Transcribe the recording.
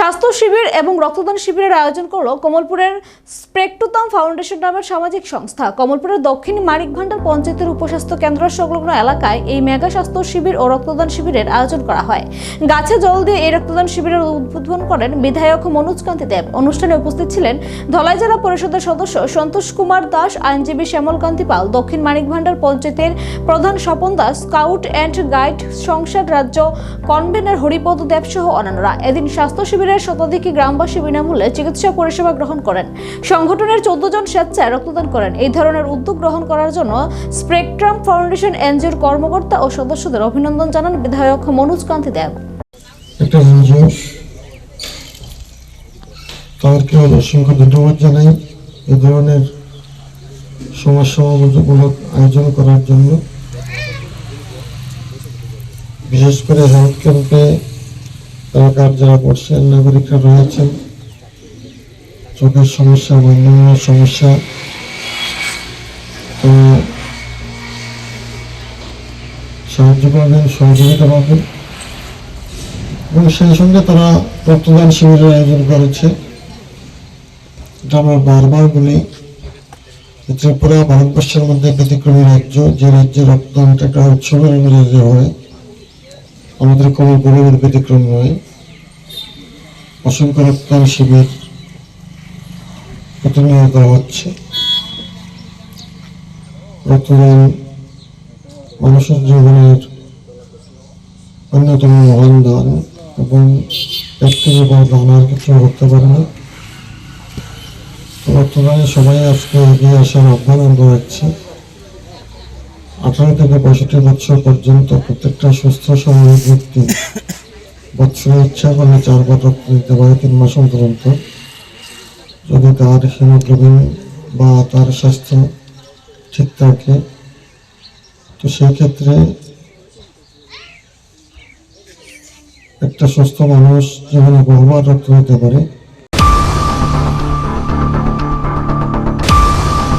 স্বাস্থ্য শিবির এবং রক্তদান শিবিরের আয়োজন করল কমলপুরের স্প্রেকটুতম ফাউন্ডেশন নামের সামাজিক সংস্থা। কমলপুরের দক্ষিণ মানিক ভান্ডার পঞ্চায়েতের উপস্বাস্থ্য কেন্দ্র সংলগ্ন এলাকায় এই মেগা স্বাস্থ্য শিবির ও রক্তদান শিবিরের আয়োজন করা হয়। গাছে জল দিয়ে এই রক্তদান শিবিরের উদ্বোধন করেন বিধায়ক মনোজ কান্তি দেব। অনুষ্ঠানে উপস্থিত ছিলেন ধলাই জেলা পরিষদের সদস্য সন্তোষ কুমার দাস, আইনজীবী শ্যামল কান্তি পাল, দক্ষিণ মানিক ভান্ডার পঞ্চায়েতের প্রধান Swapan Das, scout and guide সংসার রাজ্য কনভেনার হরিপদ দেব সহ অন্যান্যরা। এদিন স্বাস্থ্য শিবিরের শতাধিক গ্রামবাসী বিনামূল্যে চিকিৎসা পরিষেবা গ্রহণ করেন। সংগঠনের চোদ্দ জন স্বেচ্ছায় রক্তদান করেন। এই ধরনের উদ্যোগ গ্রহণ করার জন্য স্প্রেকট্রাম ফাউন্ডেশন এনজিওর কর্মকর্তা ও সদস্যদের অভিনন্দন জানান বিধায়ক মনোজ কান্তি দেব। তাদেরকে অসংখ্য ধন্যবাদ জানাই এ ধরনের সমাজ সমাবেশমূলক আয়োজন করার জন্য। বিশেষ করে হেলথ ক্যাম্পে এলাকার যারা বর্ষের নাগরিকরা রয়েছেন, চোখের সমস্যা অন্যান্য সমস্যা, তো সাহায্য পাবেন, সহযোগিতা পাবেন। এবং সেই সঙ্গে তারা রক্তদান শিবিরের আয়োজন করেছে। এটা আমরা বারবার বলি, ত্রিপুরা, ভারতবর্ষের মধ্যে ব্যতিক্রমী রাজ্য, যে রাজ্যে রক্তদানটা একটা উৎসবের হয় আমাদের কোনো গরিবের ব্যতিক্রম নয়। অসংখ্য রক্তদান শিবির প্রতিনিয়ত হচ্ছে। রক্তদান মানুষের জীবনের অন্যতম মহান দান এবং এর থেকে বড় দান আর কিছু করতে পারে না। বর্তমানে সবাই আজকে এগিয়ে আসার আহ্বান আমরা রাখছি। আঠারো থেকে পঁয়ষট্টি বছর পর্যন্ত প্রত্যেকটা সুস্থ, স্বাভাবিক ব্যক্তি বৎসরে ইচ্ছা করলে চারবার রক্ত দিতে পারে তিন মাস অন্তর অন্তর যদি তার হিমোগ্লোবিন বা তার স্বাস্থ্য ঠিক থাকে, তো সেই ক্ষেত্রে একটা সুস্থ মানুষ যেখানে বহুবার রক্ত দিতে পারে।